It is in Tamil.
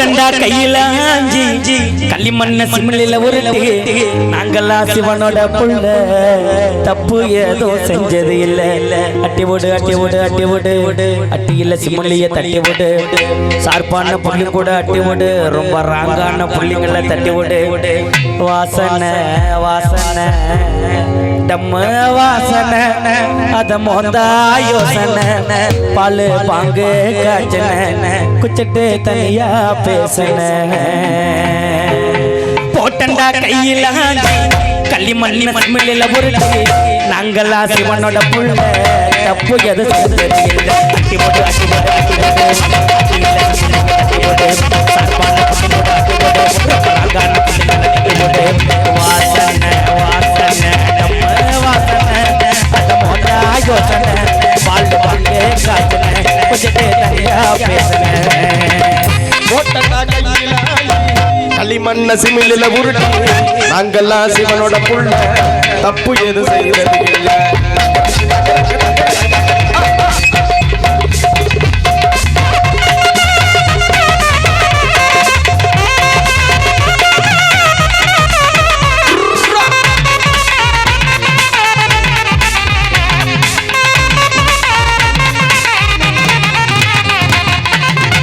போட்டண்டா கையில ஆஞ்சி களிமண்ண சிமிழில உருட்டி. நாங்களா சிவனோட புள்ள. தப்பு ஏதோ செஞ்சது இல்ல. அட்டி விடு அட்டி விடு அட்டி விடு. அட்டி இல்ல சிமிழிய தட்டி விடு. சார்பான புள்ளி கூட அட்டி விடு. ரொம்ப ராங்கான புள்ளிங்களை தட்டி விடு. வாசனை வாசனை. டம்ம வாசனை. அத மோந்தா யோசனை. பாலு பாங்கு காய்ச்சன. குச்சிட்டு தனியா பேசன போட்டண்டா கள்ளி களிமண் மண்மில்ல உருட்டி. நாங்களா சிவனோட புள்ள தப்பு எது செஞ்சது இல்லை அட்டி போட்டு அட்டி போட்டு அட்டி போட்டு வாசனை வாசனை நம்ம வாசனை. யோசனை. மண்ண சிமிழில உருட்டி. நாங்கெல்லாம் சிவனோட புள்ள. தப்பு எது செய்யறது இல்லை.